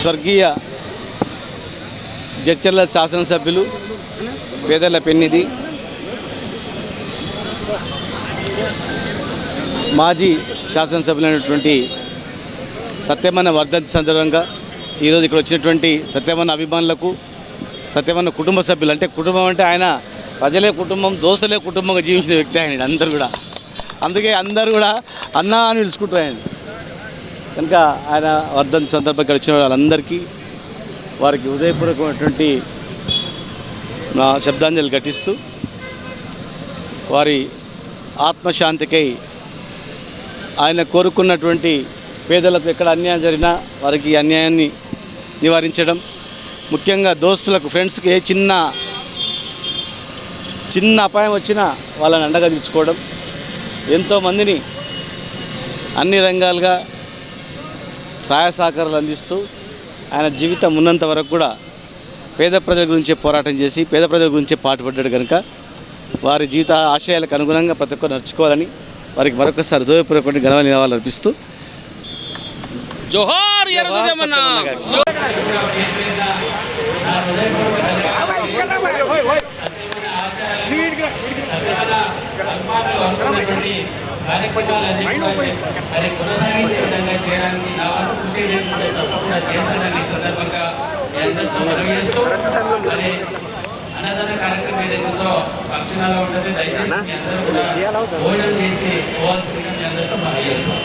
స్వర్గీయ జడ్చర్ల శాసనసభ్యులు పేదల పెన్నిధి మాజీ శాసనసభ్యులైనటువంటి సత్యమన్న వర్ధంతి సందర్భంగా ఈరోజు ఇక్కడ వచ్చినటువంటి సత్యమన్న అభిమానులకు సత్యమన్న కుటుంబ సభ్యులు అంటే కుటుంబం అంటే ఆయన ప్రజలే కుటుంబం దోస్తులే కుటుంబంగా జీవించిన వ్యక్తి ఆయన అందరూ కూడా. అందుకే అందరూ కూడా అన్నా అని పిలుచుకుంటారు ఆయన. కనుక ఆయన వర్ధంతి సందర్భంగా ఇక్కడ వచ్చిన వాళ్ళందరికీ వారికి ఉదయపూర్వకమైనటువంటి నా శబ్దాంజలి ఘటిస్తూ వారి ఆత్మశాంతికై ఆయన కోరుకున్నటువంటి పేదలకు ఎక్కడ అన్యాయం జరిగినా వారికి ఈ అన్యాయాన్ని నివారించడం. ముఖ్యంగా దోస్తులకు ఫ్రెండ్స్కి ఏ చిన్న చిన్న అపాయం వచ్చినా వాళ్ళని అండగా తీర్చుకోవడం ఎంతోమందిని అన్ని రంగాలుగా సహాయ సహకారాలు అందిస్తూ ఆయన జీవితం ఉన్నంత వరకు కూడా పేద ప్రజల గురించే పోరాటం చేసి పేద ప్రజల గురించే పాటుపడ్డాడు కనుక వారి జీవిత ఆశయాలకు అనుగుణంగా ప్రతి ఒక్కరు నడుచుకోవాలని వారికి మరొకసారి హృదయపూర్వక ఘనమైన నివాళులు అర్పిస్తూ జోహార్ కొనసాగించే విధంగా చేయడానికి నా వంతు తప్పకుండా చేస్తానని సందర్భంగా ఎంతో అందరితో మనవి చేస్తూ మరి అన్నదాన కార్యక్రమం ఏదైతుందో ఉందో ఉంటుంది దయచేసి మీ అందరూ కూడా భోజనం చేసి పోవాల్సిందిగా మీ అందరితో మనం చేస్తాం